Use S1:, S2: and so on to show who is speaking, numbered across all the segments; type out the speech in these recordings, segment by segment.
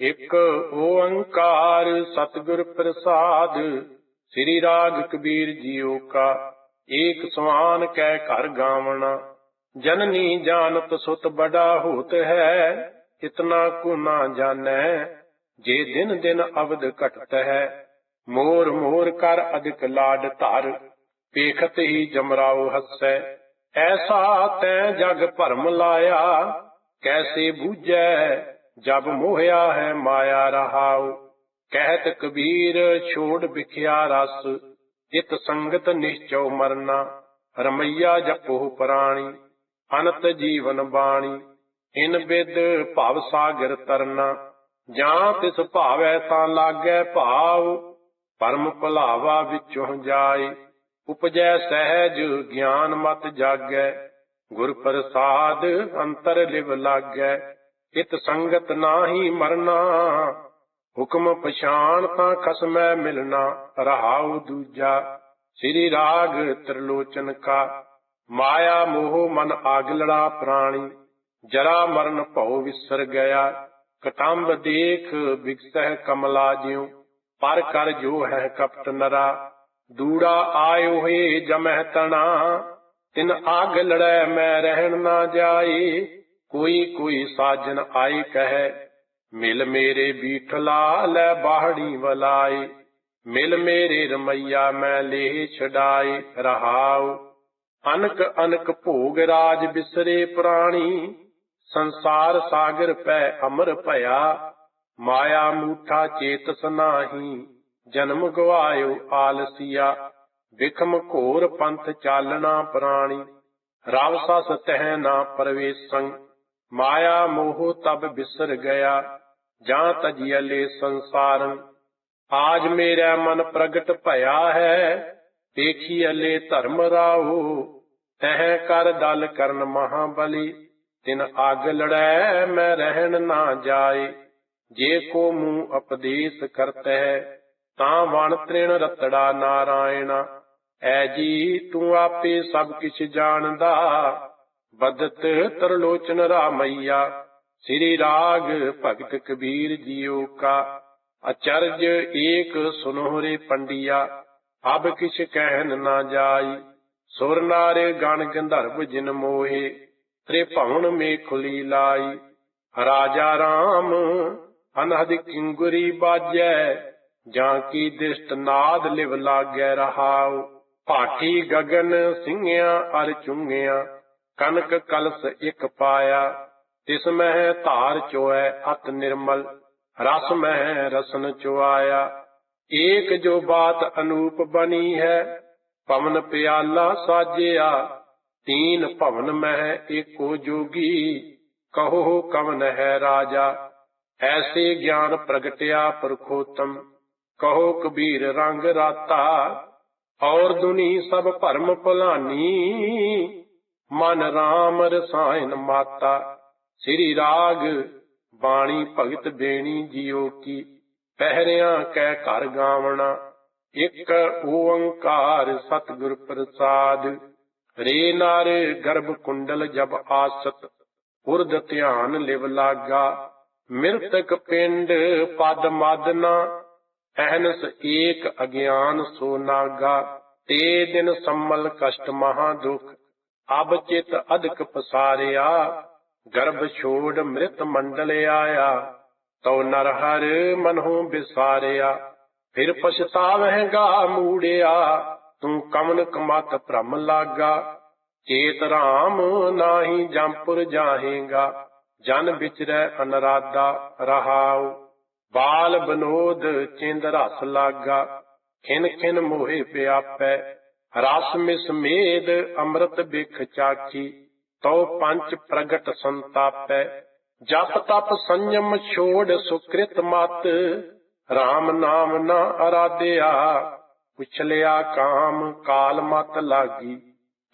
S1: ਇਕ ਓੰਕਾਰ ਸਤਿਗੁਰ ਪ੍ਰਸਾਦ, ਸ੍ਰੀ ਰਾਗ ਕਬੀਰ ਜੀਓ ਕਾ, ਏਕ ਸਵਾਨ ਕਹਿ ਘਰ ਗਾਵਣਾ। ਜਨਨੀ ਜਾਣਤ ਸੁਤ ਬੜਾ ਹੋਤ ਹੈ, ਇਤਨਾ ਕੋ ਨਾ ਜਾਣੈ, ਜੇ ਦਿਨ ਦਿਨ ਅਵਦ ਘਟਤ ਹੈ। ਮੋਰ ਮੋਰ ਕਰ ਅਧਿਕ ਲਾਡ ਧਰ, ਪੇਖਤ ਹੀ ਜਮਰਾਓ ਹੱਸੈ। ਐਸਾ ਤੈ ਜਗ ਭਰਮ ਲਾਇਆ, ਕੈਸੇ ਬੂਝੈ ਜਬ ਮੋਹਿਆ ਹੈ ਮਾਇਆ ਰਹਾਉ, ਕਹਿਤ ਕਬੀਰ ਛੋੜ ਵਿਖਿਆ ਰਸ ਇਤ ਸੰਗਤ ਨਿਸ਼ਚਉ ਮਰਨਾ, ਰਮਈਆ ਜਪੋ ਪ੍ਰਾਣੀ, ਅਨੰਤ ਜੀਵਨ ਬਾਣੀ, ਇਨ ਬਿਦ ਭਵ ਸਾਗਰ ਤਰਨਾ, ਜਾਂ ਤਿਸ ਭਾਵੈ ਤਾਂ ਲਾਗੈ ਭਾਵ ਪਰਮ ਭਲਾਵਾ ਵਿੱਚੋਂ ਜਾਏ, ਉਪਜੈ ਸਹਿਜ ਗਿਆਨ ਮਤ ਜਾਗੈ, ਗੁਰ ਪ੍ਰਸਾਦ ਅੰਤਰ ਲਿਵ ਲਾਗੈ ਇਤ ਸੰਗਤ ਨਾਹੀ ਮਰਨਾ। ਹੁਕਮ ਪਛਾਣ ਤਾਂ ਖਸਮੈ ਮਿਲਣਾ, ਰਹਾਉ ਦੂਜਾ। ਸ੍ਰੀ ਰਾਗ ਤ੍ਰਿਲੋਚਨ ਕਾ, ਮਾਇਆ ਮੋਹ ਮਨ ਆਗਲੜਾ ਪ੍ਰਾਣੀ। ਜਰਾ ਮਰਨ ਭਉ ਵਿਸਰ ਗਿਆ, ਕਟੰਬ ਦੇਖ ਵਿਗਸਹਿ ਕਮਲਾ ਜਿਉ। ਪਰ ਕਰ ਜੋ ਹੈ ਕਪਟ ਨਰਾ, ਦੂੜਾ ਆਇਓ ਹੋਏ ਜਮਹਿ ਤਣਾ। ਤਿਨ ਆਗ ਲੜੈ ਮੈਂ ਰਹਿਣ ਨਾ ਜਾਏ ਕੋਈ ਕੋਈ ਸਾਜਨ ਆਏ ਕਹੈ, ਮਿਲ ਮੇਰੇ ਬੀਠਲਾ ਲੈ ਬਾਹੜੀ ਵਲਾਏ, ਮਿਲ ਮੇਰੇ ਰਮਈਆ ਮੈਂ ਲੇ ਛਡਾਏ, ਰਹਾਉ, ਅਨਕ ਅਨਕ ਭੋਗ ਰਾਜ ਬਿਸਰੇ ਪ੍ਰਾਣੀ, ਸੰਸਾਰ ਸਾਗਰ ਪੈ ਅਮਰ ਭਇਆ, ਮਾਇਆ ਮੂਠਾ ਚੇਤਸ ਨਾਹੀ, ਜਨਮ ਗਵਾਇਓ ਆਲਸੀਆ, ਵਿਖਮ ਘੋਰ ਪੰਥ ਚਾਲਣਾ ਪ੍ਰਾਣੀ ਰਵ ਸਸ ਤਹਿ ਨਾ ਪਰਵੇਸੰ ਮਾਇਆ ਮੋਹ ਤਬ ਬਿਸਰ ਗਿਆ, ਜਾਂ ਤਜੀਲੇ ਸੰਸਾਰਨ ਆਜ ਮੇਰਾ ਮਨ ਪ੍ਰਗਟ ਭਇਆ ਹੈ ਦੇਖੀ ਅਲੇ ਧਰਮ ਰਾਹੂ। ਤਹਿ ਕਰ ਦਲ ਕਰਨ ਮਹਾਬਲੀ, ਤਿਨ ਆਗ ਲੜੈ ਮੈਂ ਰਹਿਣ ਨਾ ਜਾਏ। ਜੇ ਕੋ ਮੂੰ ਉਪਦੇਸ਼ ਕਰਤੈ, ਤਾਂ ਵਣ ਤ੍ਰਿਣ ਰਤੜਾ ਨਾਰਾਇਣ। ਐ ਜੀ ਤੂੰ ਆਪੇ ਸਭ ਕਿਛ ਜਾਣਦਾ ਬਦਤ ਤਰਲੋਚਨ ਰਾਮਈਆ, ਸ੍ਰੀ ਰਾਗ ਭਗਤ ਕਬੀਰ ਜੀਓ ਕਾ। ਅਚਰਜ ਏਕ ਸੁਨੋਰੇ ਪੰਡਿਆ, ਅਬ ਕਿਛ ਕਹਿਨ ਨਾ ਜਾਈ। ਸੁਰ ਨਾਰੇ ਗਣ ਗੰਧਰਵ ਜਿਨ ਮੋਹੇ ਤ੍ਰੇ ਭਵਨ ਮੇ ਖੁਲੀ ਲਾਈ ਰਾਜਾ ਰਾਮ, ਅਨਹਦ ਕਿੰਗੁਰੀ ਬਾਜੈ, ਜਾਂ ਕੀ ਦਿਸ਼ਟ ਨਾਦ ਲਿਵ ਲਾਗੈ ਰਹਾਉ। ਭਾਟੀ ਗਗਨ ਸਿੰਘਿਆ ਅਰ ਚੁੰਗਿਆ ਕਨਕ ਕਲਸ ਇਕ ਪਾਇਆ, ਤਿਸ ਮਹਿ ਧਾਰ ਚੋਐ ਅਤ ਨਿਰਮਲ, ਰਸ ਮਹਿ ਰਸਨ ਚੁਆਇਆ। ਏਕ ਜੋ ਬਾਤ ਅਨੂਪ ਬਣੀ ਹੈ, ਪਵਨ ਪਿਆਲਾ ਸਾਜਿਆ। ਤੀਨ ਭਵਨ ਮਹਿ ਏਕੋ ਜੋਗੀ, ਕਹੋ ਕਵਨ ਹੈ ਰਾਜਾ। ਐਸੇ ਗਿਆਨ ਪ੍ਰਗਟਿਆ ਪਰਖੋਤਮ, ਕਹੋ ਕਬੀਰ ਰੰਗ ਰਾਤਾ। ਔਰ ਦੁਨੀ ਸਭ ਭਰਮ ਭਲਾਨੀ ਮਨ RAM ਰਸਾਇਨ ਮਾਤਾ, ਸ੍ਰੀ ਰਾਗ ਬਾਣੀ ਭਗਤ ਬੇਣੀ ਜੀਓ ਕੀ, ਪਹਿਰਿਆਂ ਕੈ ਘਰ ਗਾਵਣਾ, ਇਕ ਓੰਕਾਰ ਸਤਿਗੁਰ ਪ੍ਰਸਾਦ। ਰੇ ਨਰ ਗਰਭ ਕੁੰਡਲ ਜਬ ਆਸਤ ਉਰਦ ਧਿਆਨ ਲਿਵ ਲਾਗਾ। ਮਿਰਤਕ ਪਿੰਡ ਪਦ ਮਾਦਨਾ, ਅਹਨਸ ਏਕ ਅਗਿਆਨ ਸੋ ਨਾਗਾ। ਤੇ ਦਿਨ ਸੰਮਲ ਕਸ਼ਟ ਮਹਾ ਦੁਖ ਅਬ ਚਿਤ ਅਧਿਕ ਪਸਾਰਿਆ, ਗਰਭ ਛੋੜ ਮ੍ਰਿਤ ਮੰਡਲ ਆਇਆ। ਤਉ ਨਰ ਹਰ ਮਨਹੁ ਵਿਸਾਰਿਆ ਫਿਰ ਪਛਤਾਵਹਿਗਾ ਮੂੜਿਆ। ਤੂੰ ਕਮਨ ਕਮਤ ਭ੍ਰਮ ਲਾਗਾ, ਚੇਤ ਰਾਮ ਨਾਹੀ ਜੰਪੁਰ ਜਾਹੇਗਾ। ਜਨ ਵਿਚਰੈ ਅਨਰਾਦਾ ਰਹਾਉ, ਬਾਲ ਬਨੋਦ ਚਿੰਦ ਰਸ ਲਾਗਾ। ਖਿਨ ਖਿਨ ਮੋਹਿ ਪਿਆਪੈ ਰਸ ਮਿਸ ਮੇਦ ਅੰਮ੍ਰਿਤ ਬਿਖ ਚਾਖੀ ਤਉ ਪੰਚ ਪ੍ਰਗਟ ਸੰਤਾਪੈ। ਜਪ ਤਪ ਸੰਜਮ ਛੋੜ ਸੁਕ੍ਰਿਤ ਮਤ RAM ਨਾਮ ਨਾ ਅਰਾਧਿਆ। ਪੁਛਲਿਆ ਕਾਮ, ਕਾਲ ਮਤ ਲਾਗੀ,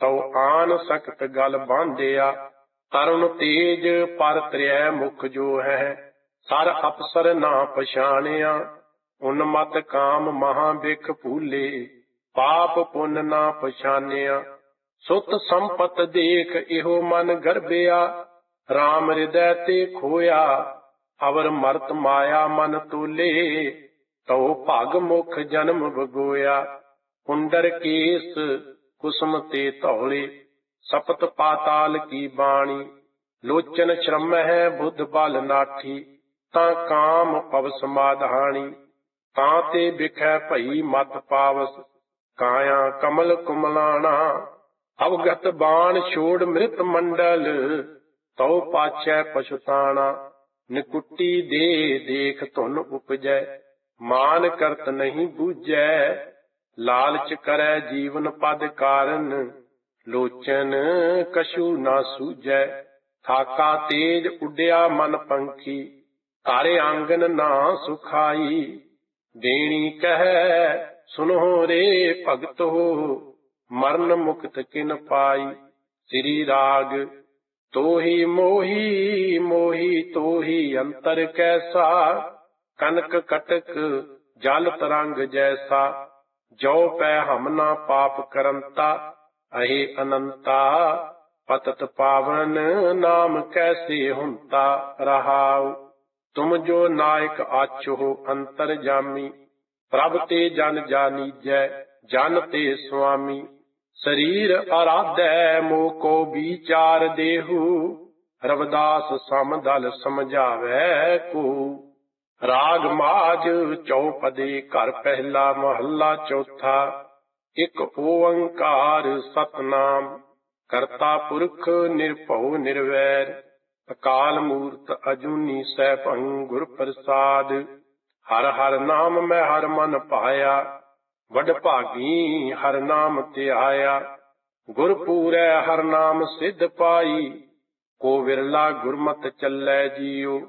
S1: ਤਉ ਆਨ ਸਖਤ ਗਲ ਬਾਂਧਿਆ। ਤਰੁਣ ਤੇਜ ਪਰ ਤ੍ਰਿਐ ਮੁਖ ਜੋ ਹੈ, ਸਰ ਅਪਸਰ ਨਾ ਪਛਾਣਿਆ। ਉਨਮਤ ਕਾਮ ਮਹਾ ਬਿਖ ਭੂਲੇ। ਪਾਪ ਪੁੰਨ ਨਾ ਪਛਾਨਿਆ। ਸੁਤ ਸੰਪਤ ਦੇਖ ਇਹੋ ਮਨ ਗਰਬਿਆ। RAM ਹਿਰਦੈ ਤੇ ਖੋਇਆ। ਅਵਰ ਮਰਤ ਮਾਇਆ ਮਨ ਤੋਲੇ। ਤਉ ਭਗ ਮੁਖ ਜਨਮ ਬਗੋਇਆ ਕੁੰਡਰ ਕੇਸ ਕੁਸਮ ਤੇ ਧੌਲੇ। ਸਪਤ ਪਾਤਾਲ ਕੀ ਬਾਣੀ। ਲੋਚਨ ਸ਼ਰਮ ਹੈ ਬੁੱਧ ਬਲ ਨਾਠੀ। ਤਾਂ ਕਾਮ ਪਵ ਸਮਾਧਾਣੀ ਤਾਂ ਤੇ ਵਿਖੈ ਭਈ ਮਤ ਪਾਵਸ। ਕਾਇਆ ਕਮਲ ਕੁਮਲਾਣਾ, ਅਵਗਤ ਬਾਣ ਛੋੜ ਮ੍ਰਿਤ ਮੰਡਲ, ਤਉ ਪਾਛੈ ਪਛੁਤਾਣਾ, ਨਿਕੁੱਟੀ ਦੇ ਦੇਖ ਧੁਨ ਉਪਜੈ, ਮਾਨ ਕਰਤ ਨਹੀਂ ਬੂਝੈ, ਲਾਲਚ ਕਰੈ ਜੀਵਨ ਪਦ ਕਾਰਨ, ਲੋਚਨ ਕਛੂ ਨਾ ਸੂਝੈ, ਥਾਕਾ ਤੇਜ ਉੱਡਿਆ ਮਨ ਪੰਖੀ ਤਾਰੇ ਆਂਗਨ ਨਾ ਸੁਖਾਈ, ਦੇਣੀ ਕਹੈ ਸੁਨੋ ਰੇ ਭਗਤੋ ਮਰਨ ਮੁਕਤ ਕਿਨ ਪਾਈ? ਸ੍ਰੀ ਰਾਗ, ਤੋਹੀ ਮੋਹੀ ਮੋਹੀ ਤੋਹੀ ਅੰਤਰ ਕੈਸਾ? ਕਨਕ ਕਟਕ ਜਲ ਤਰੰਗ ਜੈਸਾ, ਜੋ ਪੈ ਹਮਨਾ ਪਾਪ ਕਰੰਤਾ, ਅਹੇ ਅਨੰਤਾ। ਪਤਤ ਪਾਵਨ ਨਾਮ ਕੈਸੇ ਹੁੰਤਾ ਰਹਾਉ? ਤੁਮ ਜੋ ਨਾਇਕ ਆਛੋ ਅੰਤਰ ਜਾਮੀ ਪ੍ਰਭ ਤੇ ਜਨ ਜਾਨੀਜੈ, ਜਨ ਤੇ ਸੁਆਮੀ। ਸਰੀਰ ਅਰਾਧੈ ਮੋ ਕੋ ਵਿਚਾਰ ਦੇਹੂ। ਰਵਦਾਸ ਸਮਦਲ ਸਮਝਾਵੈ ਕੋ। ਰਾਗ ਮਾਜ ਚੌਪਦੇ ਘਰ ਪਹਿਲਾ ਮਹੱਲਾ ਚੌਥਾ। ਇਕ ਓੰਕਾਰ ਸਤਨਾਮ, ਕਰਤਾ ਪੁਰਖ ਨਿਰਭਉ ਨਿਰਵੈਰ। ਅਕਾਲ ਮੂਰਤ ਅਜੂਨੀ ਸੈਭੰ ਗੁਰ ਪ੍ਰਸਾਦ। ਹਰ ਹਰ ਨਾਮ ਮੈਂ ਹਰ ਮਨ ਪਾਇਆ, ਵਡ ਭਾਗੀ ਹਰ ਨਾਮ ਤੇ ਆਇਆ ਗੁਰ ਪੂਰੈ ਹਰ ਨਾਮ ਸਿੱਧ ਪਾਈ, ਕੋ ਵਿਰਲਾ ਗੁਰਮਤ ਚੱਲੈ ਜੀਉ।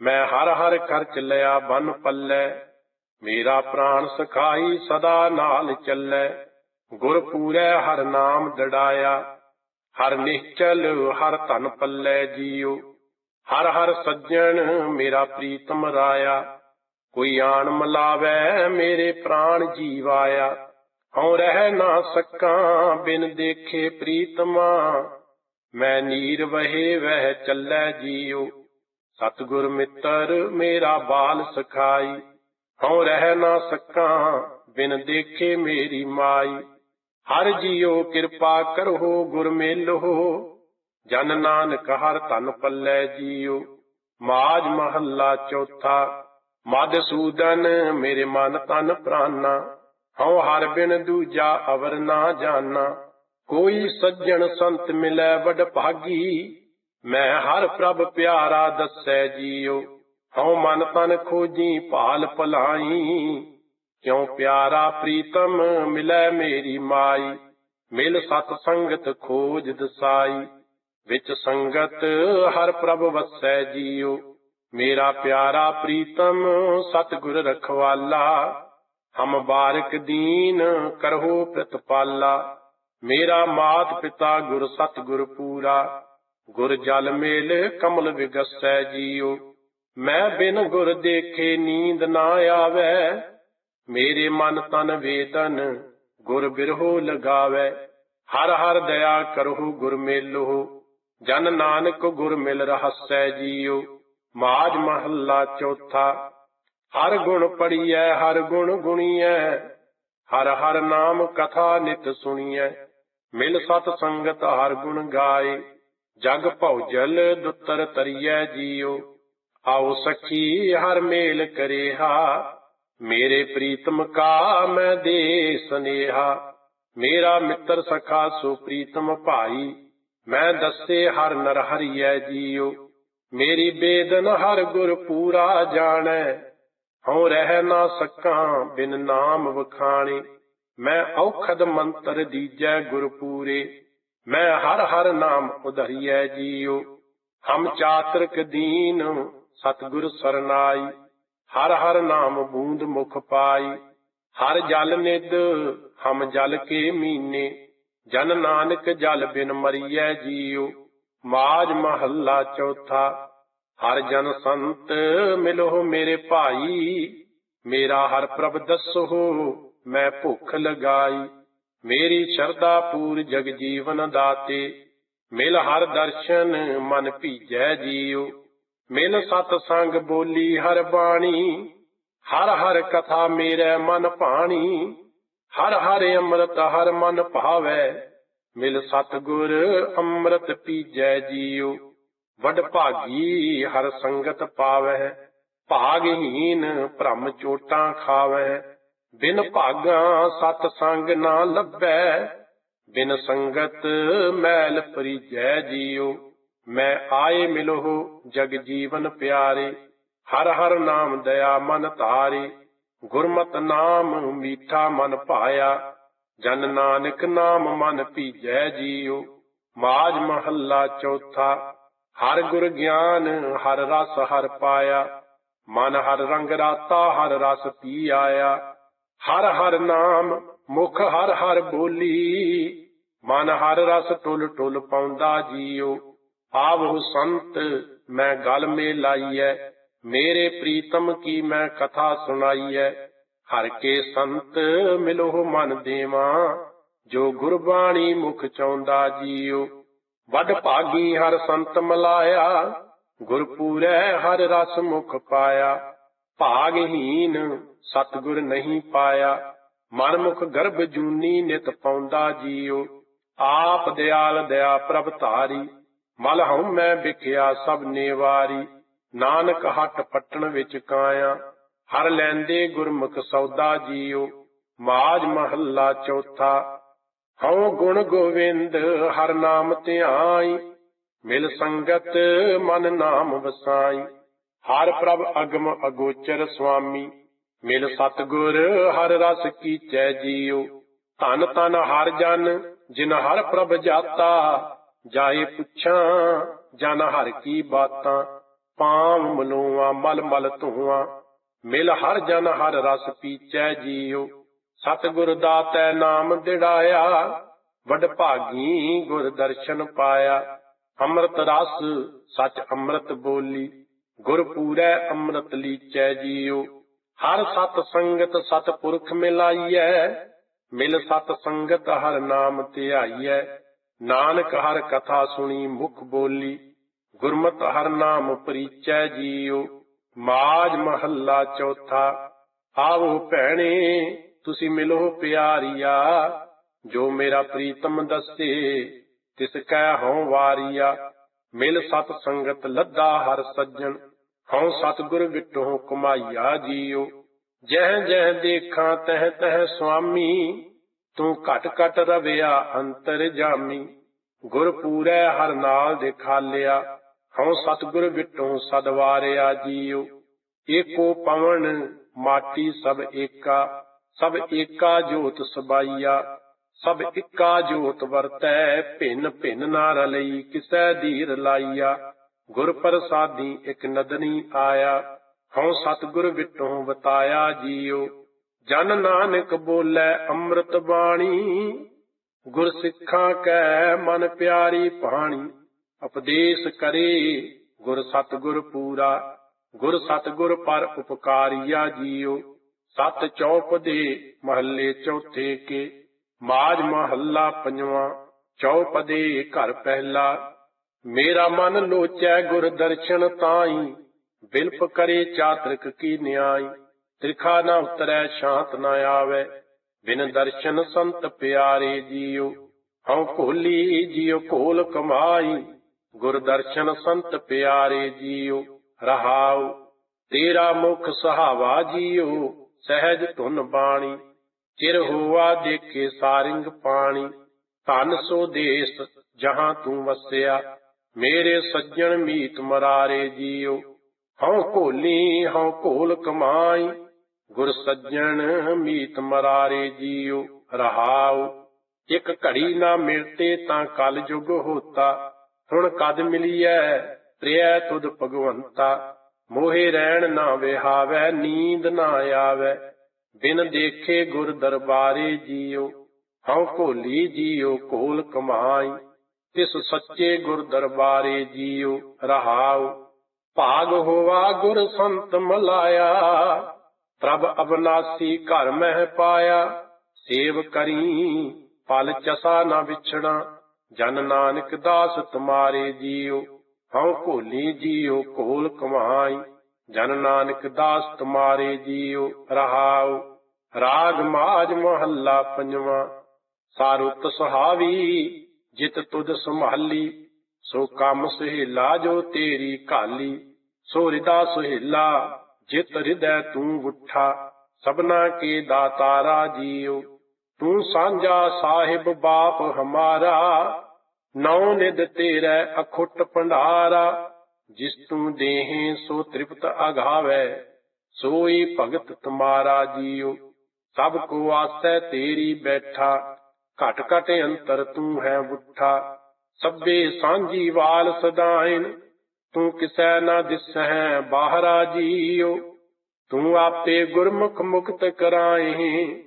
S1: ਮੈਂ ਹਰ ਹਰ ਖਰਚ ਲਿਆ ਬਨ ਪੱਲੇ, ਮੇਰਾ ਪ੍ਰਾਣ ਸਖਾਈ ਸਦਾ ਨਾਲ ਚੱਲੈ। ਗੁਰ ਪੂਰੈ ਹਰ ਨਾਮ ਦੜਾਇਆ, ਹਰ ਨਿਸ਼ਚਲ ਹਰ ਧਨ ਪੱਲੇ ਜੀਉ। ਹਰ ਹਰ ਸੱਜਣ ਮੇਰਾ ਪ੍ਰੀਤਮ ਰਾਇਆ ਕੋਈ ਆਣ ਮਲਾਵੈ, ਮੇਰੇ ਪ੍ਰਾਣ ਜੀਵ ਆਇਆ ਹਉ ਰਹਿ ਨਾ ਸਕਾਂ, ਬਿਨ ਦੇਖੇ ਪ੍ਰੀਤਮਾ। ਮੈਂ ਨੀਰ ਵਹੇ, ਵਹਿ ਚੱਲੈ ਜੀਉ। ਸਤਿਗੁਰ ਮਿੱਤਰ, ਮੇਰਾ ਬਾਲ ਸਖਾਈ। ਹਉ ਰਹਿ ਨਾ ਸਕਾਂ, ਬਿਨ ਦੇਖੇ ਮੇਰੀ ਮਾਈ। ਹਰ ਜੀਉ ਕਿਰਪਾ ਕਰੋ ਗੁਰ ਮੇਲੋ ਜਨ ਨਾਨਕ ਹਰ ਤਨ ਪੱਲੇ ਜੀਉ। ਮਾਜ ਮਹੱਲਾ ਚੌਥਾ ਮਦ ਸੂਦਨ, ਮੇਰੇ ਮਨ ਤਨ ਪ੍ਰਾਨਾ। ਹਉ ਹਰ ਬਿਨ ਦੂਜਾ ਅਵਰ ਨਾ ਜਾਣਾ ਕੋਈ ਸੱਜਣ ਸੰਤ ਮਿਲੈ ਵਡ ਭਾਗੀ। ਮੈਂ ਹਰ ਪ੍ਰਭ ਪਿਆਰਾ ਦੱਸੈ ਜੀਉ ਹਉ ਮਨ ਤਨ ਖੋਜੀ ਭਾਲ ਭਲਾਈ। ਕਿਉ ਪਿਆਰਾ ਪ੍ਰੀਤਮ ਮਿਲੈ ਮੇਰੀ ਮਾਈ। ਮਿਲ ਸਤ ਸੰਗਤ ਖੋਜ ਦਸਾਈ। ਵਿੱਚ ਸੰਗਤ ਹਰ ਪ੍ਰਭ ਵਸੈ ਜੀਉ ਮੇਰਾ ਪਿਆਰਾ ਪ੍ਰੀਤਮ, ਸਤਿਗੁਰ ਰਖਵਾਲਾ, ਹਮ ਬਾਰਕ ਦੀਨ ਕਰਹੋ ਪ੍ਰਤਪਾਲਾ। ਮੇਰਾ ਮਾਤ ਪਿਤਾ ਗੁਰ ਸਤਿਗੁਰ ਪੂਰਾ, ਗੁਰ ਜਲ ਮੇਲ ਕਮਲ ਵਿਗਸੈ ਜੀਉ। ਮੈਂ ਬਿਨ ਗੁਰ ਦੇਖੇ ਨੀਂਦ ਨਾ ਆਵੇ, ਮੇਰੇ ਮਨ ਤਨ ਵੇਦਨ ਗੁਰ ਬਿਰਹੋ ਲਗਾਵੇ। ਹਰ ਹਰ ਦਇਆ ਕਰਹੁ ਗੁਰ ਮੇਲੋ ਜਨ ਨਾਨਕ ਗੁਰ ਮਿਲ ਰਹਸੈ ਜੀਉ। ਮਾਜ ਮਹੱਲਾ ਚੌਥਾ। ਹਰ ਗੁਣ ਪੜੀਐ ਹਰ ਗੁਣ ਗੁਣੀਐ। ਹਰ ਹਰ ਨਾਮ ਕਥਾ ਨਿਤ ਸੁਣੀਐ। ਮਿਲ ਸਤ ਸੰਗਤ ਹਰ ਗੁਣ ਗਾਏ। ਜਗ ਭਉਜਲ ਦੁੱਤਰ ਤਰੀਐ ਜੀਉ। ਆਓ ਸਖੀ, ਹਰ ਮੇਲ ਕਰੇਹਾ। ਮੇਰੇ ਪ੍ਰੀਤਮ ਕਾ ਮੈਂ ਦੇ ਸਨੇਹਾ। ਮੇਰਾ ਮਿੱਤਰ ਸਖਾ ਸੋ ਪ੍ਰੀਤਮ ਭਾਈ। ਮੈਂ ਦੱਸੇ ਹਰ ਨਰ ਹਰੀਐ ਜੀਉ। ਮੇਰੀ ਬੇਦਨ ਹਰ ਗੁਰ ਪੂਰਾ ਜਾਣੈ, ਹਉ ਰਹਿ ਨਾ ਸਕਾਂ ਬਿਨ ਨਾਮ ਵਖਾਣੇ। ਮੈਂ ਔਖਦ ਮੰਤਰ ਦੀਜੈ ਗੁਰ ਪੂਰੇ, ਮੈਂ ਹਰ ਹਰ ਨਾਮ ਉਧਰੀਐ ਜੀਉ। ਹਮ ਚਾਤਰਕ ਦੀਨ, ਸਤਿਗੁਰ ਸਰਨਾਈ, ਹਰ ਹਰ ਨਾਮ ਬੂੰਦ ਮੁਖ ਪਾਈ। ਹਰ ਜਲ ਨਿਦ ਹਮ ਜਲ ਕੇ ਮੀਨੇ, ਜਨ ਨਾਨਕ ਜਲ ਬਿਨ ਮਰੀਐ ਜੀਉ। ਮਾਜ ਮਹੱਲਾ ਚੌਥਾ, ਹਰ ਜਨ ਸੰਤ ਮਿਲੋ ਮੇਰੇ ਭਾਈ, ਮੇਰਾ ਹਰ ਪ੍ਰਭ ਦੱਸੋ, ਮੈਂ ਭੁੱਖ ਲਗਾਈ। ਮੇਰੀ ਸ਼ਰਧਾ ਪੂਰ ਜਗ ਜੀਵਨ ਦਾਤੇ, ਮਿਲ ਹਰ ਦਰਸ਼ਨ ਮਨ ਭੀਜੈ ਜੀਉ ਮਿਲ ਸਤ ਸੰਗ ਬੋਲੀ ਹਰ ਬਾਣੀ, ਹਰ ਹਰ ਕਥਾ ਮੇਰੇ ਮਨ ਭਾਣੀ, ਹਰ ਹਰ ਅੰਮ੍ਰਿਤ ਹਰ ਮਨ ਭਾਵੈ। ਮਿਲ ਸਤ ਗੁਰ ਅੰਮ੍ਰਿਤ ਪੀਜੈ ਜੀਉ। ਵਡ ਭਾਗੀ ਹਰ ਸੰਗਤ ਪਾਵੈ ਭਾਗਹੀਨ ਭ੍ਰਮ ਚੋਟਾਂ ਖਾਵੈ ਬਿਨ ਭਾਗਾ ਸਤ ਸੰਗ ਨਾ ਲੱਭੈ, ਬਿਨ ਸੰਗਤ ਮੈਲ ਪਰੀਜੈ ਜੀਉ। ਮੈਂ ਆਏ ਮਿਲੋ ਜਗ ਜੀਵਨ ਪਿਆਰੇ, ਹਰ ਹਰ ਨਾਮ ਦਇਆ ਮਨ ਧਾਰੇ। ਗੁਰਮਤਿ ਨਾਮ ਮੀਠਾ ਮਨ ਭਾਇਆ ਜਨ ਨਾਨਕ ਨਾਮ ਮਨ ਭੀਜੈ ਜੀਉ, ਮਾਜ ਮਹੱਲਾ ਚੌਥਾ। ਹਰ ਗੁਰ ਗਿਆਨ, ਹਰ ਰਸ ਹਰ ਪਾਇਆ। ਮਨ ਹਰ ਰੰਗ ਰਾਤਾ, ਹਰ ਰਸ ਪੀ ਆਇਆ। ਹਰ ਹਰ ਨਾਮ, ਮੁਖ ਹਰ ਹਰ ਬੋਲੀ। ਮਨ ਹਰ ਰਸ ਟੁਲ ਟੁਲ ਪਾਉਂਦਾ ਜੀਉ। ਆਵਹੁ ਸੰਤ, ਮੈਂ ਗਲ ਮੇ ਲਾਈਐ। ਮੇਰੇ ਪ੍ਰੀਤਮ ਕੀ ਮੈਂ ਕਥਾ ਸੁਣਾਈਐ। ਹਰ ਕੇ ਸੰਤ ਮਿਲੋ ਮਨ ਦੇਵਾ, ਜੋ ਗੁਰਬਾਣੀ ਮੁਖ ਚਾਹੁੰਦਾ ਜੀਉ ਵੱਡ ਭਾਗੀ ਹਰ ਸੰਤ ਮਲਾਇਆ, ਗੁਰਪੂਰੈ ਹਰ ਰਸ ਮੁਖ ਪਾਇਆ। ਭਾਗਹੀਨ ਸਤਗੁਰ ਨਹੀਂ ਪਾਇਆ ਮਨ ਮੁਖ ਗਰਭ ਜੂਨੀ ਨਿਤ ਪਾਉਂਦਾ ਜੀਉ ਆਪ ਦਿਆਲ ਦਇਆ ਪ੍ਰਭ ਧਾਰੀ, ਮਲ ਹਉ ਮੈਂ ਵਿਖਿਆ ਸਭ ਨੇਵਾਰੀ। ਨਾਨਕ ਹੱਟ ਪਟਣ ਵਿੱਚ ਕਾਇਆ ਹਰ ਲੈਂਦੇ ਗੁਰਮੁਖ ਸੌਦਾ ਜੀਉ ਮਾਜ ਮਹੱਲਾ ਚੌਥਾ। ਹਉ ਗੁਣ ਗੋਵਿੰਦ, ਹਰ ਨਾਮ ਧਿਆਈ ਮਿਲ ਸੰਗਤ, ਮਨ ਨਾਮ ਵਸਾਈ। ਹਰ ਪ੍ਰਭ ਅਗਮ ਅਗੋਚਰ ਸੁਆਮੀ। ਮਿਲ ਸਤਗੁਰ, ਹਰ ਰਸ ਕੀਚੈ ਜੀਉ ਧਨ ਤਨ ਹਰ ਜਨ, ਜਿਨ ਹਰ ਪ੍ਰਭ ਜਾਤਾ। ਜਾਏ ਪੁੱਛਾਂ, ਜਨ ਹਰ ਕੀ ਬਾਤਾਂ। ਪਾਵ ਮਨੋਆ ਮਲ ਮਲ ਧੂਆਂ। ਮਿਲ ਹਰ ਜਨ ਹਰ ਰਸ ਪੀਚੈ ਜੀਉ। ਸਤਿਗੁਰ ਦਾਤੈ ਨਾਮ ਦਿੜਾਇਆ, ਵਡ ਭਾਗੀ ਗੁਰ ਦਰਸ਼ਨ ਪਾਇਆ। ਅੰਮ੍ਰਿਤ ਰਸ ਸਚ ਅੰਮ੍ਰਿਤ ਬੋਲੀ, ਗੁਰ ਪੂਰੈ ਅੰਮ੍ਰਿਤ ਲੀਚੈ ਜੀਉ। ਹਰ ਸਤ ਸੰਗਤ ਸਤ ਪੁਰਖ ਮਿਲਾਈਐ, ਮਿਲ ਸਤ ਸੰਗਤ ਹਰ ਨਾਮ ਧਿਆਈਐ। ਨਾਨਕ ਹਰ ਕਥਾ ਸੁਣੀ ਮੁਖ ਬੋਲੀ, ਗੁਰਮਤ ਹਰ ਨਾਮ ਪਰੀਚੈ ਜੀਉ। ਮਾਜ ਮਹੱਲਾ ਚੌਥਾ। ਆਵੋ ਭੈਣੇ, ਤੁਸੀਂ ਮਿਲੋ ਪਿਆਰੀਆ। ਜੋ ਮੇਰਾ ਪ੍ਰੀਤਮ ਦੱਸੇ, ਤਿਸ ਕੈ ਹਉ ਵਾਰੀਆ। ਮਿਲ ਸਤ ਸੰਗਤ ਲੱਦਾ ਹਰ ਸੱਜਣ, ਹਉ ਸਤਿਗੁਰ ਵਿਟੋ ਕਮਾਈਆ ਜੀਓ। ਜਹ ਜਹ ਦੇਖਾਂ ਤਹ ਤਹ ਸੁਆਮੀ, ਤੂੰ ਘਟ ਘਟ ਰਵਿਆ ਅੰਤਰ ਜਾਮੀ। ਗੁਰ ਪੂਰੈ ਹਰ ਨਾਲ ਦਿਖਾਲਿਆ। ਹਉ ਸਤਿਗੁਰ ਵਿਟੋ ਸਦਵਾਰਿਆ ਜੀਉ, ਏਕੋ ਪਵਨ ਮਾਟੀ ਸਭ ਏਕਾ ਸਭ ਏਕਾ ਜੋਤ ਸਬਾਈਆ, ਸਭ ਇੱਕਾ ਜੋਤ ਵਰਤੈ, ਭਿੰਨ ਭਿੰਨ ਨਾ ਰਲਈ ਕਿਸੈ ਧੀਰ ਲਾਈਆ, ਗੁਰ ਪ੍ਰਸਾਦੀ ਇਕ ਨਦਨੀ ਆਇਆ, ਹਉ ਸਤਿਗੁਰ ਵਿਟੋ ਬਤਾਇਆ ਜੀਉ, ਜਨ ਨਾਨਕ ਬੋਲੇ ਅੰਮ੍ਰਿਤ ਬਾਣੀ, ਗੁਰ ਸਿੱਖਾਂ ਕੈ ਮਨ ਪਿਆਰੀ ਬਾਣੀ ਉਪਦੇਸ਼ ਕਰੇ ਗੁਰ ਸਤਿਗੁਰ ਪੂਰਾ, ਗੁਰ ਸਤਿਗੁਰ ਪਰ ਉਪਕਾਰੀਆ ਜੀਉ ਸਤ ਚੌਪ ਦੇ ਮਹੱਲੇ ਚੌਥੇ ਕੇ ਮਾਜ ਮਹੱਲਾ ਪੰਜਵਾਂ, ਚੌਪ ਦੇ ਘਰ ਪਹਿਲਾ। ਮੇਰਾ ਮਨ ਲੋਚੈ ਗੁਰ ਦਰਸ਼ਨ ਤਾਈ, ਬਿਲਪ ਕਰੇ ਚਾਤ੍ਰਿਕ ਕੀ ਨਿਆਈ। ਤ੍ਰਿਖਾ ਨਾ ਉਤਰੈ, ਸ਼ਾਂਤ ਨਾ ਆਵੇ, ਬਿਨ ਦਰਸ਼ਨ ਸੰਤ ਪਿਆਰੇ ਜੀਉ ਹਉ ਭੋਲੀ ਜੀਉ ਭੋਲ ਕਮਾਈ। ਗੁਰਦਰਸ਼ਨ ਸੰਤ ਪਿਆਰੇ ਜੀਉ ਰਹਾਉ, ਤੇਰਾ ਮੁਖ ਸਹਾਵਾ ਜੀਉ ਸਹਿਜ ਧੁਨ ਬਾਣੀ, ਚਿਰ ਹੋਆ ਦੇਖੇ ਸਾਰਿੰਗ ਪਾਣੀ, ਧਨ ਸੋ ਦੇਸ ਜਹਾਂ ਤੂੰ ਵਸਿਆ, ਮੇਰੇ ਸੱਜਣ ਮੀਤ ਮਰਾਰੇ ਜੀਉ ਹਉ ਭੋਲੀ ਹਉ ਭੋਲ ਕਮਾਈ, ਗੁਰ ਸੱਜਣ ਮੀਤ ਮਰਾਰੇ ਜੀਉ ਰਹਾਉ। ਇੱਕ ਘੜੀ ਨਾ ਮਿਲਤੇ ਤਾਂ ਕਲ ਜੁਗ ਹੋਤਾ ਹੁਣ ਕਦ ਮਿਲੀਐ? ਪ੍ਰਿਆ ਤੁਧ ਭਗਵੰਤਾ, ਮੋਹੇ ਰਹਿਣ ਨਾ ਵਿਹਾਵੈ, ਨੀਂਦ ਨਾ ਆਵੈ। ਬਿਨ ਦੇਖੇ ਗੁਰ ਦਰਬਾਰੇ ਜੀਉ ਹਉ ਭੋਲੀ ਜੀਉ ਕੋਲ ਕਮਾਈ। ਤਿਸ ਸੱਚੇ ਗੁਰ ਦਰਬਾਰੇ ਜੀਓ, ਰਹਾਉ। ਭਾਗ ਹੋਵਾ ਗੁਰ ਸੰਤ ਮਲਾਇਆ, ਪ੍ਰਭ ਅਬਨਾਸੀ ਘਰ ਮਹਿ ਪਾਇਆ। ਸੇਵ ਕਰੀ ਪਲ ਚਸਾ ਨਾ ਵਿਛੜਾ ਜਨ ਨਾਨਕ ਦਾਸ ਤੁਮਾਰੇ ਜੀਓ, ਹਉ ਭੋਲੀ ਜੀਓ ਕੋਲ ਕਮਾਈ। ਜਨ ਨਾਨਕ ਦਾਸ ਤੁਮਾਰੇ ਜੀਓ, ਰਹਾਉ। ਰਾਗ ਮਾਜ ਮਹੱਲਾ ਪੰਜਵਾਂ, ਸਾਰੁਤ ਸੁਹਾਵੀ, ਜਿਤ ਤੁਧ ਸੰਭਾਲੀ। ਸੋ ਕੰਮ ਸੁਹੇਲਾ ਜੋ ਤੇਰੀ ਕਾਲੀ ਸੋ ਹਿਰਦਾ ਸੁਹੇਲਾ, ਜਿਤ ਹਿਰਦੈ ਤੂੰ ਉਠਾ। ਸਭਨਾ ਕੇ ਦਾਤਾਰਾ ਜੀਓ ਤੂੰ ਸਾਂਝਾ ਸਾਹਿਬ ਬਾਪ ਹਮਾਰਾ, ਨੌ ਨਿਦ ਤੇਰੇ ਅਖੁੱਟ ਭੰਡਾਰਾ, ਜਿਸ ਤੂੰ ਦੇਹੇ ਸੋ ਤ੍ਰਿਪਤ ਅਗਾਵੇ, ਸੋਈ ਭਗਤ ਤੁਮਾਰਾ ਜੀਉ, ਸਭ ਕੋ ਆਸੈ ਤੇਰੀ ਬੈਠਾ, ਘਟ ਘਟ ਅੰਤਰ ਤੂੰ ਹੈ ਬੁੱਠਾ, ਸਭੇ ਸਾਂਝੀ ਵਾਲ ਸਦਾਇਨ, ਤੂੰ ਕਿਸੈ ਨਾ ਦਿਸਹਿ ਬਾਹਰਾ ਜੀਉ, ਤੂੰ ਆਪੇ ਗੁਰਮੁਖ ਮੁਕਤ ਕਰਾਏ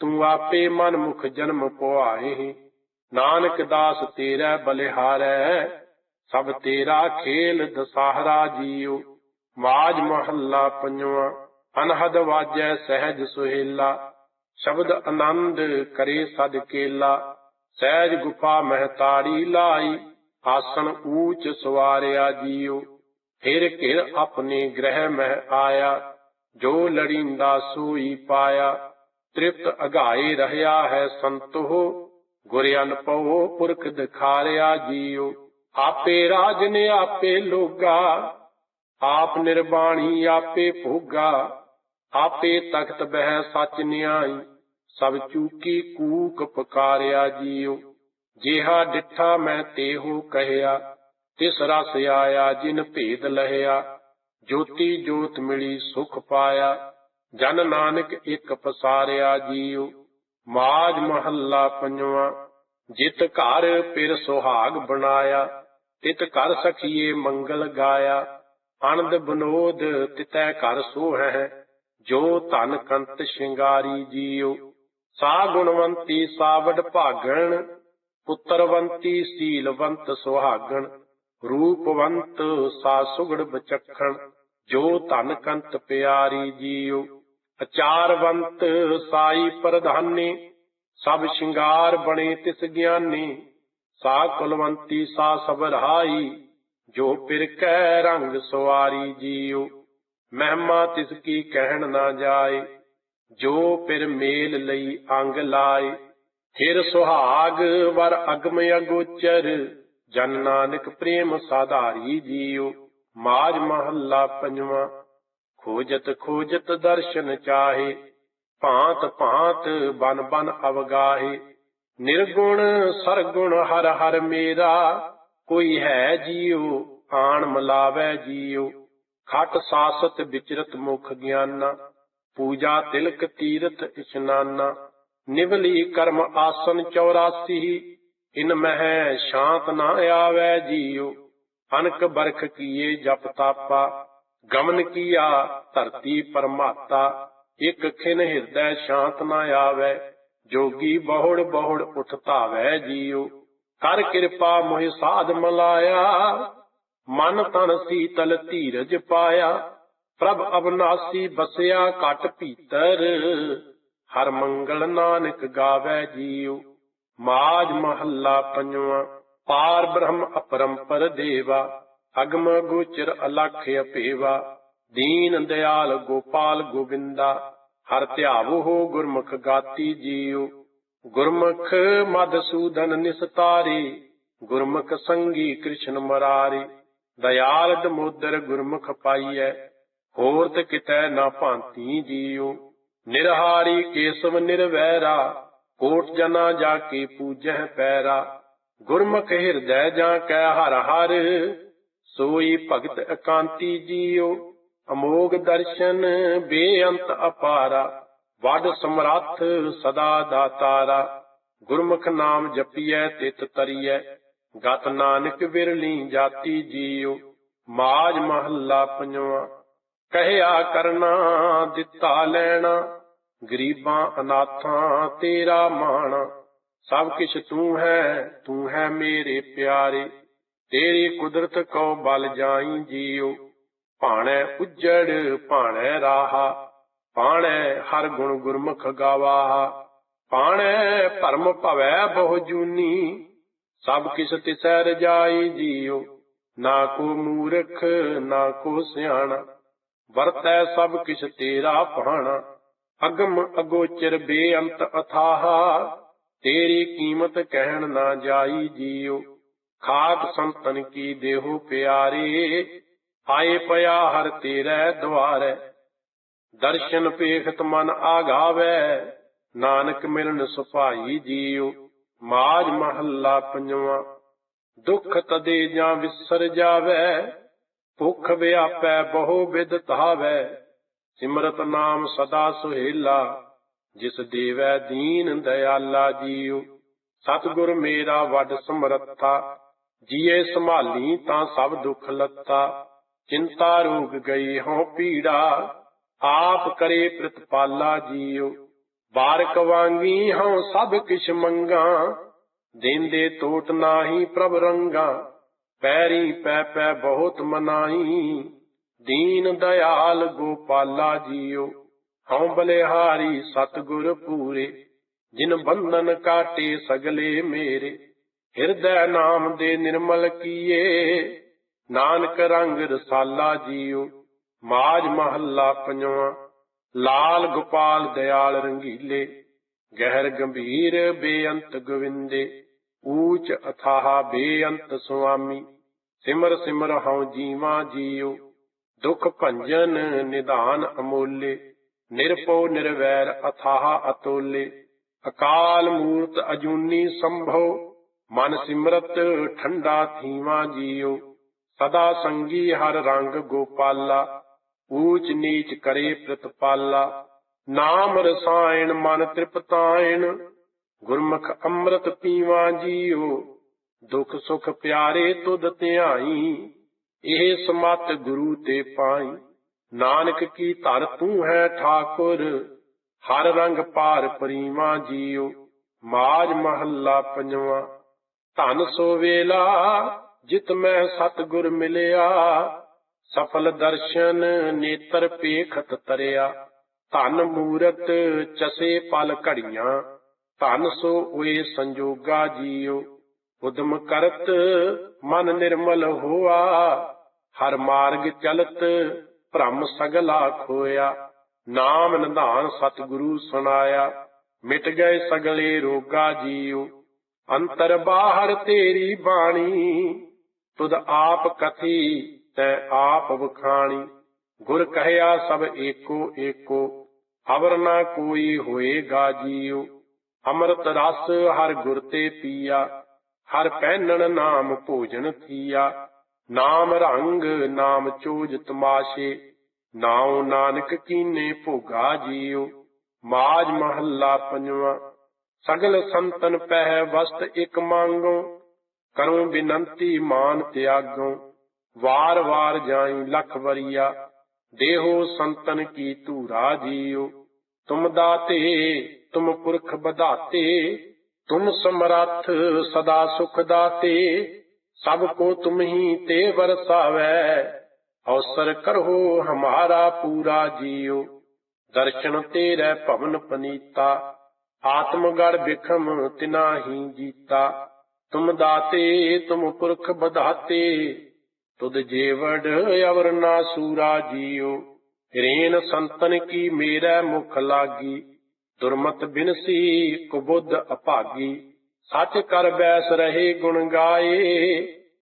S1: ਤੂੰ ਆਪੇ ਮਨ ਮੁਖ ਜਨਮ ਪੁਆਏ। ਨਾਨਕ ਦਾਸ ਤੇਰਾ ਬਲਿਹਾਰੈ ਸਭ ਤੇਰਾ ਖੇਲ ਦਸਾਹਰਾ ਜੀਉ। ਮਾਜ ਮਹੱਲਾ ਪੰਜਵਾਂ, ਅਨਹਦ ਵਾਜੈ ਸਹਿਜ ਸੁਹੇਲਾ। ਸ਼ਬਦ ਆਨੰਦ ਕਰੇ ਸਦ ਕੇਲਾ, ਸਹਿਜ ਗੁਫਾ ਮਹਤਾੜੀ ਲਾਈ ਆਸਣ ਊਚ ਸਵਾਰਿਆ ਜੀਉ। ਫਿਰ ਘਿਰ ਆਪਣੇ ਗ੍ਰਹਿ ਮਹਿ ਆਇਆ, ਜੋ ਲੜੀਂਦਾ ਸੋਈ ਪਾਇਆ। ਤ੍ਰਿਪਤ ਅਗਾਏ ਰਹਾ ਹੈ ਸੰਤੋ ਗੁਰ ਅਨਪਉ ਪੁਰਖ ਦਿਖਾਰਿਆ ਜੀਉ। ਆਪੇ ਰਾਜ ਨੇ ਆਪੇ ਲੋਗਾ, ਆਪ ਨਿਰਬਾਣੀ ਆਪੇ ਭੋਗਾ। ਆਪੇ ਤਖਤ ਬਹਿ ਸਚ ਨਿਆਈ, ਸਭ ਚੂਕੀ ਕੂਕ ਪੁਕਾਰਿਆ ਜੀਉ। ਜਿਹਾ ਡਿਠਾ ਮੈਂ ਤੇਹੂ ਕਹਿਆ, ਤਿਸ ਰਸ ਆਇਆ ਜਿਨ ਭੇਦ ਲਹਿਆ। ਜੋਤੀ ਜੋਤ ਮਿਲੀ ਸੁਖ ਪਾਇਆ ਜਨ ਨਾਨਕ ਇੱਕ ਪਸਾਰਿਆ ਜੀਉ, ਮਾਜ ਮਹੱਲਾ ਪੰਜਵਾਂ, ਜਿਤ ਘਰ ਪਿਰ ਸੁਹਾਗ ਬਣਾਇਆ, ਤਿਤ ਕਰ ਸਖੀਏ ਮੰਗਲ ਗਾਇਆ, ਆਨੰਦ ਬਨੋਦ ਤਿਤੈ ਘਰ ਸੋਹੈ ਜੋ ਧਨ ਕੰਤ ਸ਼ਿੰਗਾਰੀ ਜੀਉ। ਸਾ ਗੁਣਵੰਤੀ ਸਾਵਡ ਭਾਗਣ, ਪੁੱਤਰਵੰਤੀ ਸੀਲਵੰਤ ਸੁਹਾਗਣ, ਰੂਪਵੰਤ ਸਾ ਸੁਗੜ ਬਚਖਣ, ਜੋ ਧਨ ਕੰਤ ਪਿਆਰੀ ਜੀਉ। ਅਚਾਰਵੰਤ ਸਾਈ ਪ੍ਰਧਾਨੀ, ਸਭ ਸ਼ਿੰਗਾਰ ਬਣੇ ਤਿਸ ਗਿਆਨੀ। ਸਾ ਕੁਲਵੰਤੀ, ਸਾ ਸਭ ਜੋ ਪਿਰ ਕੈ ਰੰਗ ਸਵਾਰੀ ਜੀਉ। ਮਹਿਮਾ ਤਿਸ ਕੀ ਕਹਿਣ ਨਾ ਜਾਏ, ਜੋ ਪਿਰ ਮੇਲ ਲਈ ਅੰਗ ਲਾਏ। ਫਿਰ ਸੁਹਾਗ ਵਰ ਅਗਮ ਅਗੋਚਰ, ਜਨ ਨਾਨਕ ਪ੍ਰੇਮ ਸਾਧਾਰੀ ਜੀਉ। ਮਾਜ ਮਹੱਲਾ ਪੰਜਵਾਂ। ਖੋਜਤ ਖੋਜਤ ਦਰਸ਼ਨ ਚਾਹੇ, ਭਾਂਤ ਭਾਂਤ ਬਨ ਬਨ ਅਵਗਾਹੇ। ਨਿਰਗੁਣ ਸਰਗੁਣ ਹਰ ਹਰ ਮੇਰਾ, ਕੋਈ ਹੈ ਜੀਉ, ਆਣ ਮਲਾਵੈ ਜੀਉ। ਖਟ ਸਾਸਤ ਵਿਚਰਤ ਮੁਖ ਗਿਆਨਾ, ਪੂਜਾ ਤਿਲਕ ਤੀਰਥ ਇਸ਼ਨਾਨਾ। ਨਿਵਲੀ ਕਰਮ ਆਸਨ 84 ਇਨ ਮਹਿ ਸ਼ਾਂਤ ਨਾ ਆਵੈ ਜੀਉ। ਅਨਕ ਬਰਖ ਕੀਏ ਜਪ ਤਾਪਾ ਗਮਨ ਕੀਆ ਧਰਤੀ ਪਰਮਾਤਾ ਇਕ ਖਿਨ ਹਿਰਦੈ ਸ਼ਾਂਤ ਨਾ ਆਵੈ, ਜੋਗੀ ਬਹੁੜ ਬਹੁੜ ਉਠ ਧਾਵੈ ਜੀਉ। ਕਰ ਕਿਰਪਾ ਮੋਹਿ ਸਾਧ ਮਲਾਇਆ, ਮਨ ਤਨ ਸੀਤਲ ਧੀਰਜ ਪਾਇਆ। ਪ੍ਰਭ ਅਬਨਾਸੀ ਬਸਿਆ ਘਟ ਭੀਤਰ, ਹਰ ਮੰਗਲ ਨਾਨਕ ਗਾਵੈ ਜੀਉ। ਮਾਜ ਮਹੱਲਾ ਪੰਜਵਾਂ, ਪਾਰ ਬ੍ਰਹਮ ਅਪਰੰਪਰ ਦੇਵਾ। ਅਗਮ ਗੋਚਰ ਅਲਖ ਅਪੇਵਾ, ਦੀਨ ਦਿਆਲ ਗੋਪਾਲ ਗੋਬਿੰਦਾ, ਹਰ ਧਿਆਵੋ ਹੋ ਗੁਰਮੁਖ ਗਾਤੀ ਜੀਉ। ਗੁਰਮੁਖ ਮਦਸੂਦਨ ਨਿਸਤਾਰੀ ਗੁਰਮੁਖ ਸੰਗੀ ਕ੍ਰਿਸ਼ਨ ਮਰਾਰੀ। ਦਇਆਲ ਦਮੋਦਰ ਗੁਰਮੁਖ ਪਾਈਐ ਹੋਰ ਤੇ ਕਿਤੈ ਨਾ ਭਾਂਤੀ ਜੀਉ। ਨਿਰਹਾਰੀ ਕੇਸਵ ਨਿਰਵੈਰਾ, ਕੋਟ ਜਨਾ ਜਾ ਕੇ ਪੂਜਹਿ ਪੈਰਾ। ਗੁਰਮੁਖ ਹਿਰਦੈ ਜਾਂ ਕੈ ਹਰ ਹਰ ਸੋਈ ਭਗਤ ਇਕਾਂਤੀ ਜੀਉ, ਅਮੋਗ ਦਰਸ਼ਨ ਬੇਅੰਤ ਅਪਾਰਾ, ਵੱਡ ਸਮਰੱਥ ਸਦਾ ਦਾਤਾਰਾ ਗੁਰਮੁਖ ਨਾਮ ਜਪੀਐ, ਤਿਤ ਤਰੀਐ, ਗਤ ਨਾਨਕ ਵਿਰਲੀ ਜਾਤੀ ਜੀਉ, ਮਾਜ ਮਹੱਲਾ ਪੰਜਵਾਂ। ਕਹਿਆ ਕਰਨਾ, ਦਿੱਤਾ ਲੈਣਾ, ਗਰੀਬਾਂ ਅਨਾਥਾਂ ਤੇਰਾ ਮਾਣ। ਸਭ ਕਿਛ ਤੂੰ ਹੈ ਤੂੰ ਹੈ ਮੇਰੇ ਪਿਆਰੇ। ਤੇਰੀ ਕੁਦਰਤ ਕੋ ਬਲ ਜਾਈ ਜੀਉ, ਭਾਣੈ ਉਜੜ, ਭਾਣੈ ਰਾਹਾ ਪਾਣੈ ਹਰ ਗੁਣ ਗੁਰਮੁਖ ਗਾਵਾਹਾ ਪਾਣੈ ਭਰਮ ਭਵੈ ਬਹੁ ਜੂਨੀ, ਸਭ ਕਿਛ ਤਿਸੈ ਰਜਾਈ ਜੀਉ, ਨਾ ਕੋ ਮੂਰਖ, ਨਾ ਕੋ ਸਿਆਣਾ, ਵਰਤੈ ਸਭ ਕਿਛ ਤੇਰਾ ਭਾਣਾ, ਅਗਮ ਅਗੋਚਰ ਬੇਅੰਤ ਅਥਾਹਾ, ਤੇਰੀ ਕੀਮਤ ਕਹਿਣ ਨਾ ਜਾਈ ਜੀਉ। ਖਾਕ ਸੰਤਨ ਕੀ ਦੇਹੋ ਪਿਆਰੇ ਆਏ ਪਿਆ ਹਰ ਤੇਰੇ ਦੁਆਰੇ। ਦਰਸ਼ਨ ਪੇਖਤ ਮਨ ਆਗਾਵੇ, ਨਾਨਕ ਮਿਲਨ ਸੁਭਾਈ ਜੀਉ। ਮਾਜ ਮਹੱਲਾ ਪੰਜਵਾਂ, ਦੁੱਖ ਤਦੇ ਜਾਂ ਵਿਸਰ ਜਾਵੇ, ਭੁਖ ਵਿਆਪੈ ਬਹੁ ਵਿਦ ਧਾਵੈ। ਸਿਮਰਤ ਨਾਮ ਸਦਾ ਸੁਹੇਲਾ, ਜਿਸ ਦੇਵੈ ਦੀਨ ਦਇਆਲਾ ਜੀਉ। ਸਤਿਗੁਰ ਮੇਰਾ ਵੱਡ ਸਮਰੱਥਾ ਜੀਏ ਸੰਭਾਲੀ ਤਾਂ ਸਭ ਦੁੱਖ ਲੱਤਾ। ਚਿੰਤਾ ਰੋਗ ਗਈ ਹਉ ਪੀੜਾ, ਆਪ ਕਰੇ ਪ੍ਰਤਪਾਲਾ ਜੀਉ। ਬਾਰਕ ਵਾਂਗੀ ਹਉ ਸਭ ਕਿਛ ਮੰਗਾ, ਦੇਂਦੇ ਟੋਟ ਨਾਹੀ ਪ੍ਰਭ ਰੰਗਾ। ਪੈਰੀ ਪੈ ਪੈ ਬਹੁਤ ਮਨਾਈ ਦੀਨ ਦਇਆਲ ਗੋਪਾਲਾ ਜੀਉ। ਹਉ ਬਲਿਹਾਰੀ ਸਤਿਗੁਰ ਪੂਰੇ, ਜਿਨ ਬੰਧਨ ਕਾਟੇ ਸਗਲੇ ਮੇਰੇ। ਹਿਰਦੈ ਨਾਮ ਦੇ ਨਿਰਮਲ ਕੀਏ। ਨਾਨਕ ਰੰਗ ਰਸਾਲਾ ਜੀਉ ਮਾਜ ਮਹੱਲਾ ਪੰਜਵਾਂ, ਲਾਲ ਗੋਪਾਲ ਦਿਆਲ ਰੰਗੀਲੇ, ਗਹਿਰ ਗੰਭੀਰ ਬੇਅੰਤ ਗੋਵਿੰਦੇ, ਊਚ ਅਥਾਹ ਬੇਅੰਤ ਸੁਆਮੀ, ਸਿਮਰ ਸਿਮਰ ਹਉ ਜੀਵਾ ਜੀਉ ਦੁਖ ਭੰਜਨ ਨਿਧਾਨ ਅਮੋਲੇ, ਨਿਰਪਉ ਨਿਰਵੈਰ ਅਥਾਹ ਅਤੋਲੇ, ਅਕਾਲ ਮੂਰਤ ਅਜੂਨੀ ਸੰਭਉ ਮਨ ਸਿਮਰਤ ਠੰਡਾ ਥੀਵਾ ਜੀਉ ਸਦਾ ਸੰਗੀ ਹਰ ਰੰਗ ਗੋਪਾਲਾ, ਊਚ ਨੀਚ ਕਰੇ ਪ੍ਰਤਪਾਲਾ, ਨਾਮ ਰਸਾਇਣ ਮਨ ਤ੍ਰਿਪਤਾਇਣ, ਗੁਰਮੁਖ ਅੰਮ੍ਰਿਤ ਪੀਵਾ ਜੀਉ ਦੁਖ ਸੁਖ ਪਿਆਰੇ ਤੁਧ ਧਿਆਈ, ਇਹ ਸਮਤ ਗੁਰੂ ਤੇ ਪਾਈ, ਨਾਨਕ ਕੀ ਧਰ ਤੂੰ ਹੈ ਠਾਕੁਰ, ਹਰ ਰੰਗ ਪਾਰ ਪਰੀਵਾ ਜੀਉ ਮਾਜ ਮਹੱਲਾ ਪੰਜਵਾਂ ਧਨ ਸੋ ਵੇਲਾ, ਜਿਤ ਮੈਂ ਸਤਿਗੁਰ ਮਿਲਿਆ। ਸਫਲ ਦਰਸ਼ਨ ਨੇਤਰ ਪੇਖਤ ਤਰਿਆ। ਧਨ ਮੂਰਤ ਚਸੇ ਪਲ ਘੜੀਆਂ। ਧਨ ਸੋ ਓਏ ਸੰਜੋਗਾ ਜੀਉ ਉਦਮ ਕਰਤ ਮਨ ਨਿਰਮਲ ਹੋਆ। ਹਰ ਮਾਰਗ ਚਲਤ ਭ੍ਰਮ ਸਗਲਾ ਖੋਇਆ। ਨਾਮ ਨਿਧਾਨ ਸਤਿਗੁਰੂ ਸੁਨਾਇਆ ਮਿਟ ਗਏ ਸਗਲੇ ਰੋਗਾ ਜੀਉ ਅੰਤਰ ਬਾਹਰ ਤੇਰੀ ਬਾਣੀ, ਤੁਧ ਆਪ ਕਥੀ, ਤੈ ਆਪ ਵਖਾਣੀ। ਗੁਰ ਕਹਿਆ ਸਭ ਏਕੋ ਏਕੋ, ਅਵਰ ਨਾ ਕੋਈ ਹੋਏਗਾ ਜੀਉ ਅੰਮ੍ਰਿਤ ਰਸ ਹਰ ਗੁਰ ਤੇ ਪੀਆ, ਹਰ ਪਹਿਨਣ ਨਾਮ ਭੋਜਨ ਥੀਆ ਨਾਮ ਰੰਗ, ਨਾਮ ਚੋਜ ਤਮਾਸ਼ੇ, ਨਾਉ ਨਾਨਕ ਕੀਨੇ ਭੋਗਾ ਜੀਉ ਮਾਜ ਮਹੱਲਾ ਪੰਜਵਾਂ ਸਗਲ ਸੰਤਨ ਪਹਿ ਵਸਤ ਇਕ ਮੰਗੋ, ਕਰੂੰ ਬਿਨੰਤੀ ਮਾਨ ਤਿਆਗੋ। ਵਾਰ ਵਾਰ ਜਾਈ ਲਖ ਵਰੀਆ, ਦੇਹੋ ਸੰਤਨ ਕੀ ਧੂਰਾ ਜੀਉ ਤੁਮ ਦਾਤੇ, ਤੁਮ ਪੁਰਖ ਬਧਾਤੇ ਤੁਮ ਸਮਰੱਥ ਸਦਾ ਸੁਖ ਦਾਤੇ। ਸਭ ਕੋ ਤੁਮ ਹੀ ਤੇ ਵਰਸਾਵੈ, ਅਵਸਰ ਕਰੋ ਹਮਾਰਾ ਪੂਰਾ ਜੀਓ। ਦਰਸ਼ਨ ਤੇਰੇ ਭਵਨ ਪਨੀਤਾ ਆਤਮਗੜ ਬਿਖਮ ਤਿਨਾ ਹੀ ਜੀਤਾ। ਤੁਮ ਦਾਤੇ, ਤੁਮ ਪੁਰਖ ਬਧਾਤੇ ਤੁਧ ਜੀਵੜ ਅਵਰ ਨਾ ਸੂਰਾ ਜੀਓ। ਰੇਨ ਸੰਤਨ ਕੀ ਮੇਰਾ ਮੁਖ ਲਾਗੀ। ਦੁਰਮਤ ਬਿਨਸੀ ਕੁਬੁੱਧ ਅਭਾਗੀ। ਸੱਚ ਕਰ ਬੈਸ ਰਹੇ ਗੁਣ ਗਾਏ।